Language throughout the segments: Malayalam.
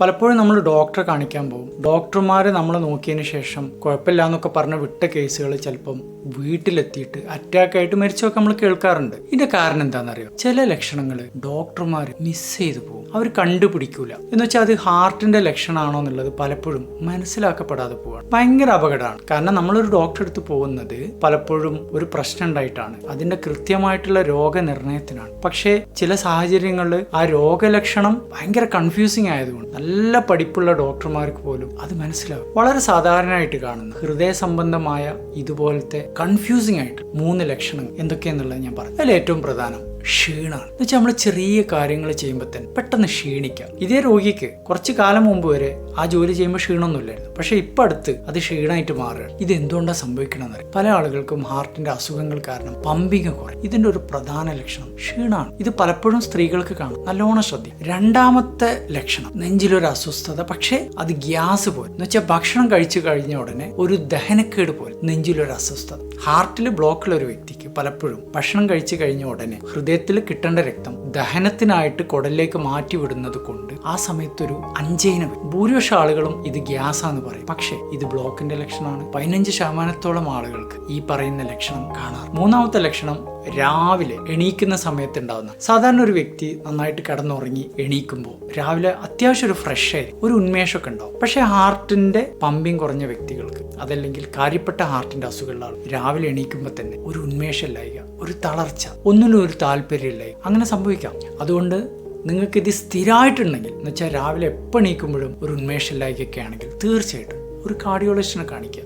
പലപ്പോഴും നമ്മൾ ഡോക്ടറെ കാണിക്കാൻ പോകും. ഡോക്ടർമാരെ നമ്മൾ നോക്കിയതിന് ശേഷം കുഴപ്പമില്ല എന്നൊക്കെ പറഞ്ഞ് വിട്ട കേസുകൾ ചിലപ്പം വീട്ടിലെത്തിയിട്ട് അറ്റാക്ക് ആയിട്ട് മരിച്ചൊക്കെ നമ്മൾ കേൾക്കാറുണ്ട്. ഇതിന്റെ കാരണം എന്താണെന്നറിയോ ചില ലക്ഷണങ്ങൾ ഡോക്ടർമാർ മിസ് ചെയ്തു പോകും. അവർ കണ്ടുപിടിക്കൂല. എന്ന് വെച്ചാൽ അത് ഹാർട്ടിന്റെ ലക്ഷണമാണോ എന്നുള്ളത് പലപ്പോഴും മനസ്സിലാക്കപ്പെടാതെ പോവാണ്. ഭയങ്കര അപകടമാണ്. കാരണം നമ്മളൊരു ഡോക്ടറെ അടുത്ത് പോകുന്നത് പലപ്പോഴും ഒരു പ്രശ്നം ഉണ്ടായിട്ടാണ്. അതിന്റെ കൃത്യമായിട്ടുള്ള രോഗനിർണയത്തിനാണ്. പക്ഷേ ചില സാഹചര്യങ്ങളിൽ ആ രോഗലക്ഷണം ഭയങ്കര കൺഫ്യൂസിങ് ആയതുകൊണ്ട് നല്ല പഠിപ്പുള്ള ഡോക്ടർമാർക്ക് പോലും അത് മനസ്സിലാവും. വളരെ സാധാരണയായിട്ട് കാണുന്ന ഹൃദയ സംബന്ധമായ ഇതുപോലത്തെ കൺഫ്യൂസിംഗ് ആയിട്ട് മൂന്ന് ലക്ഷണം എന്തൊക്കെയാന്നുള്ളത് ഞാൻ പറഞ്ഞു. അതിൽ ഏറ്റവും പ്രധാനം ക്ഷീണാണ് എന്ന് വെച്ചാൽ നമ്മൾ ചെറിയ കാര്യങ്ങൾ ചെയ്യുമ്പോൾ തന്നെ പെട്ടെന്ന് ക്ഷീണിക്കാം. ഇതേ രോഗിക്ക് കുറച്ച് കാലം മുമ്പ് വരെ ആ ജോലി ചെയ്യുമ്പോൾ ക്ഷീണമൊന്നുമില്ലായിരുന്നു പക്ഷേ ഇപ്പം അടുത്ത് അത് ക്ഷീണമായിട്ട് മാറുകയാണ്. ഇത് എന്തുകൊണ്ടാണ് സംഭവിക്കണമെന്ന് അറിയാം പല ആളുകൾക്കും ഹാർട്ടിന്റെ അസുഖങ്ങൾ കാരണം പമ്പിങ് കുറയും. ഇതിന്റെ ഒരു പ്രധാന ലക്ഷണം ക്ഷീണമാണ് ഇത് പലപ്പോഴും സ്ത്രീകൾക്ക് കാണും. നല്ലോണം ശ്രദ്ധിക്കും. രണ്ടാമത്തെ ലക്ഷണം നെഞ്ചിലൊരു അസ്വസ്ഥത. പക്ഷേ അത് ഗ്യാസ് പോലെ. എന്ന് വെച്ചാൽ ഭക്ഷണം കഴിച്ചു കഴിഞ്ഞ ഉടനെ ഒരു ദഹനക്കേട് പോലെ. നെഞ്ചിലൊരു അസ്വസ്ഥത. ഹാർട്ടിൽ ബ്ലോക്കുള്ള ഒരു വ്യക്തിക്ക് പലപ്പോഴും ഭക്ഷണം കഴിച്ചു കഴിഞ്ഞ ഉടനെ ഹൃദയത്തിൽ കിട്ടേണ്ട രക്തം ദഹനത്തിനായിട്ട് കുടലിലേക്ക് മാറ്റിവിടുന്നത് കൊണ്ട് ആ സമയത്തൊരു അഞ്ചേന ഭൂരിപക്ഷ ആളുകളും ഇത് ഗ്യാസാന്ന് പറയും. പക്ഷേ ഇത് ബ്ലോക്കിന്റെ ലക്ഷണമാണ്. പതിനഞ്ച് ശതമാനത്തോളം ആളുകൾക്ക് ഈ പറയുന്ന ലക്ഷണം കാണാറ് മൂന്നാമത്തെ ലക്ഷണം രാവിലെ എണീക്കുന്ന സമയത്ത് ഉണ്ടാകുന്ന സാധാരണ ഒരു വ്യക്തി നന്നായിട്ട് കിടന്നുറങ്ങി എണീക്കുമ്പോൾ രാവിലെ അത്യാവശ്യം ഒരു ഫ്രഷ് ആയി ഒരു ഉന്മേഷമൊക്കെ ഉണ്ടാവും. പക്ഷേ ഹാർട്ടിന്റെ പമ്പിങ് കുറഞ്ഞ വ്യക്തികൾക്ക് അതല്ലെങ്കിൽ കാര്യപ്പെട്ട ഹാർട്ടിന്റെ അസുഖമുള്ള രാവിലെ എണീക്കുമ്പോൾ തന്നെ ഒരു ഉന്മേഷമില്ലായിക ഒരു തളർച്ച ഒന്നിനും ഒരു താല്പര്യമില്ലായി അങ്ങനെ സംഭവിക്കാം. അതുകൊണ്ട് നിങ്ങൾക്ക് ഇത് സ്ഥിരമായിട്ടുണ്ടെങ്കിൽ എന്ന് വെച്ചാൽ രാവിലെ എപ്പോൾ എണീക്കുമ്പോഴും ഒരു ഉന്മേഷമില്ലായ്കയൊക്കെ ആണെങ്കിൽ തീർച്ചയായിട്ടും ഒരു കാർഡിയോളജിസ്റ്റിനെ കാണിക്കുക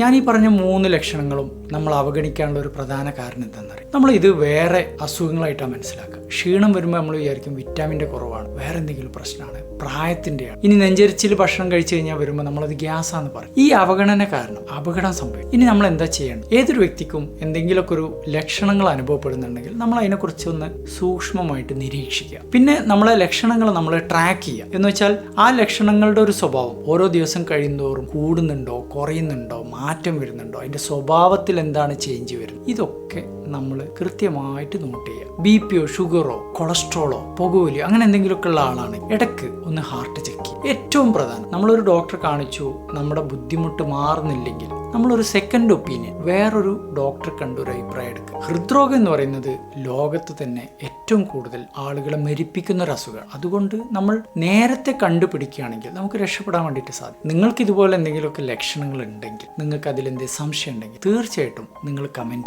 ഞാൻ ഈ പറഞ്ഞ മൂന്ന് ലക്ഷണങ്ങളും നമ്മൾ അവഗണിക്കാനുള്ള ഒരു പ്രധാന കാരണം എന്താണെന്നറിയാം നമ്മൾ ഇത് വേറെ അസുഖങ്ങളായിട്ടാണ് മനസ്സിലാക്കുക. ക്ഷീണം വരുമ്പോൾ നമ്മൾ വിചാരിക്കും വിറ്റാമിന്റെ കുറവാണ്. വേറെ എന്തെങ്കിലും പ്രശ്നമാണ്. പ്രായത്തിന്റെയാണ്. ഇനി നെഞ്ചരിച്ചിൽ ഭക്ഷണം കഴിച്ചു കഴിഞ്ഞാൽ വരുമ്പോൾ നമ്മളത് ഗ്യാസാന്ന് പറയും. ഈ അവഗണന കാരണം അപകടം സംഭവിക്കും. ഇനി നമ്മൾ എന്താ ചെയ്യണം? ഏതൊരു വ്യക്തിക്കും എന്തെങ്കിലുമൊക്കെ ഒരു ലക്ഷണങ്ങൾ അനുഭവപ്പെടുന്നുണ്ടെങ്കിൽ നമ്മൾ അതിനെക്കുറിച്ച് ഒന്ന് സൂക്ഷ്മമായിട്ട് നിരീക്ഷിക്കുക. പിന്നെ നമ്മളെ ലക്ഷണങ്ങൾ നമ്മൾ ട്രാക്ക് ചെയ്യുക. എന്ന് വെച്ചാൽ ആ ലക്ഷണങ്ങളുടെ ഒരു സ്വഭാവം ഓരോ ദിവസം കഴിയുന്നതോറും കൂടുന്നുണ്ടോ കുറയുന്നുണ്ടോ മാറ്റം വരുന്നുണ്ടോ അതിന്റെ സ്വഭാവത്തിൽ എന്താണ് ചേഞ്ച് വരുന്നത്? ഇതൊക്കെ നമ്മൾ കൃത്യമായിട്ട് നോട്ട് ചെയ്യുക. ബി പിയോ ഷുഗറോ കൊളസ്ട്രോളോ പുകവലിയോ അങ്ങനെ എന്തെങ്കിലുമൊക്കെ ഉള്ള ആളാണ്. ഇടയ്ക്ക് ഒന്ന് ഹാർട്ട് ചെക്ക് ചെയ്യുക. ഏറ്റവും പ്രധാനം നമ്മളൊരു ഡോക്ടറെ കാണിച്ചു നമ്മുടെ ബുദ്ധിമുട്ട് മാറുന്നില്ലെങ്കിൽ നമ്മളൊരു സെക്കൻഡ് ഒപ്പീനിയൻ വേറൊരു ഡോക്ടറെ കണ്ട് ഒരു അഭിപ്രായം എടുക്കുക. ഹൃദ്രോഗം എന്ന് പറയുന്നത് ലോകത്ത് തന്നെ ഏറ്റവും കൂടുതൽ ആളുകളെ മരിപ്പിക്കുന്ന ഒരു അസുഖമാണ്. അതുകൊണ്ട് നമ്മൾ നേരത്തെ കണ്ടുപിടിക്കുകയാണെങ്കിൽ നമുക്ക് രക്ഷപ്പെടാൻ വേണ്ടിയിട്ട് സാധിക്കും. നിങ്ങൾക്ക് ഇതുപോലെ എന്തെങ്കിലുമൊക്കെ ലക്ഷണങ്ങൾ ഉണ്ടെങ്കിൽ നിങ്ങൾക്ക് അതിലെന്തെങ്കിലും സംശയം ഉണ്ടെങ്കിൽ തീർച്ചയായിട്ടും നിങ്ങൾ കമന്റ്